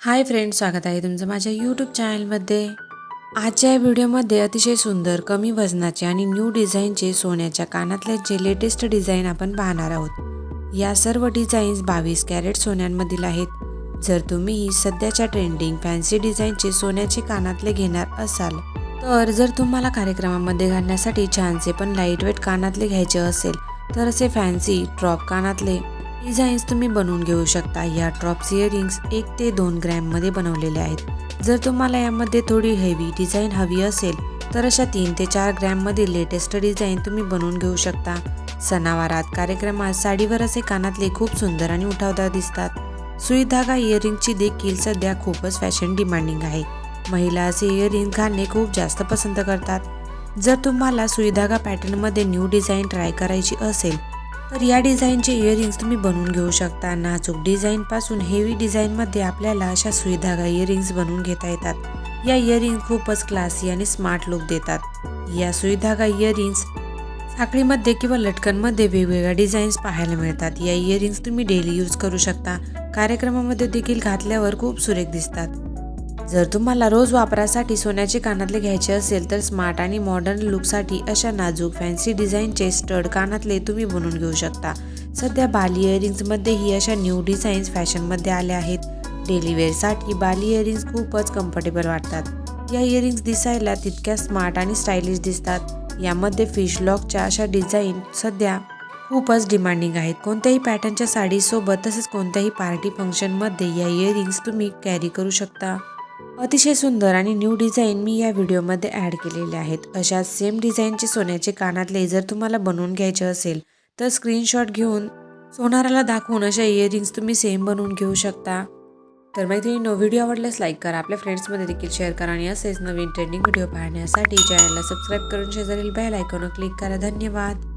Hi friend स्वागत आहे तुमचं माझ्या यूट्यूब चॅनलमध्ये आजच्या या व्हिडिओमध्ये अतिशय सुंदर कमी वजनाचे आणि न्यू डिझाईनचे सोन्याच्या कानातले जे लेटेस्ट डिझाईन आपण पाहणार आहोत या सर्व डिझाईन्स बावीस कॅरेट सोन्यांमधील आहेत. जर तुम्हीही सध्याच्या ट्रेंडिंग फॅन्सी डिझाईनचे सोन्याचे कानातले घेणार असाल तर जर तुम्हाला कार्यक्रमामध्ये घालण्यासाठी छानसे पण लाइट वेट कानातले घ्यायचे असेल तर असे फॅन्सी ड्रॉप कानातले डिझाईन्स तुम्ही बनवून घेऊ शकता. या ड्रॉप्स इयरिंग्स एक ते दोन ग्रॅममध्ये बनवलेले आहेत. जर तुम्हाला यामध्ये थोडी हेवी डिझाईन हवी असेल तर अशा तीन ते चार ग्रॅममध्ये लेटेस्ट डिझाईन तुम्ही बनवून घेऊ शकता. सणावारात कार्यक्रमात साडीवर असे कानातले खूप सुंदर आणि उठावदार दिसतात. सुई धागा इयरिंगची देखील सध्या खूपच फॅशन डिमांडिंग आहे. महिला असे इयरिंग घालणे खूप जास्त पसंत करतात. जर तुम्हाला सुईधागा पॅटर्नमध्ये न्यू डिझाईन ट्राय करायची असेल तर या डिझाईनचे इयरिंग्स तुम्ही बनवून घेऊ शकता. नाजूक डिझाईनपासून हेवी डिझाईनमध्ये आपल्याला अशा सुईधागा इयरिंग्स बनवून घेता येतात. या इयरिंग खूपच क्लासी आणि स्मार्ट लुक देतात. या सुईधागा इयरिंग्स साखळीमध्ये किंवा लटकनमध्ये वेगवेगळ्या डिझाईन्स पाहायला मिळतात. या इयरिंग्स तुम्ही डेली यूज करू शकता. कार्यक्रमामध्ये देखील घातल्यावर खूप सुरेख दिसतात. जर तुम्हाला रोज वापरासाठी सोन्याचे कानातले घ्यायचे असेल तर स्मार्ट आणि मॉडर्न लुकसाठी अशा नाजूक फॅन्सी डिझाईनचे स्टड कानातले तुम्ही बनवून घेऊ शकता. सध्या बाली इयरिंग्समध्येही अशा न्यू डिझाईन्स फॅशनमध्ये आल्या आहेत. डेली वेअरसाठी बाली इयरिंग्स खूपच कम्फर्टेबल वाटतात. या इयरिंग्स दिसायला तितक्या स्मार्ट आणि स्टायलिश दिसतात. यामध्ये फिश लॉकच्या अशा डिझाईन सध्या खूपच डिमांडिंग आहेत. कोणत्याही पॅटर्नच्या साडीसोबत तसेच कोणत्याही पार्टी फंक्शनमध्ये या इयरिंग्स तुम्ही कॅरी करू शकता. अतिशय सुंदर आणि न्यू डिझाईन मी या व्हिडिओमध्ये ॲड केलेले आहेत. अशा सेम डिझाईनचे सोन्याचे कानातले जर तुम्हाला बनवून घ्यायचे असेल तर स्क्रीनशॉट घेऊन सोनाराला दाखवून अशा इयरिंग्स तुम्ही सेम बनवून घेऊ शकता. तर मैत्रिणींनो व्हिडिओ आवडल्यास लाईक करा. आपल्या फ्रेंड्समध्ये देखील शेअर करा आणि असेच नवीन ट्रेंडिंग व्हिडिओ पाहण्यासाठी चॅनलला सबस्क्राईब करून शेजारील बेल आयकॉनवर क्लिक करा. धन्यवाद!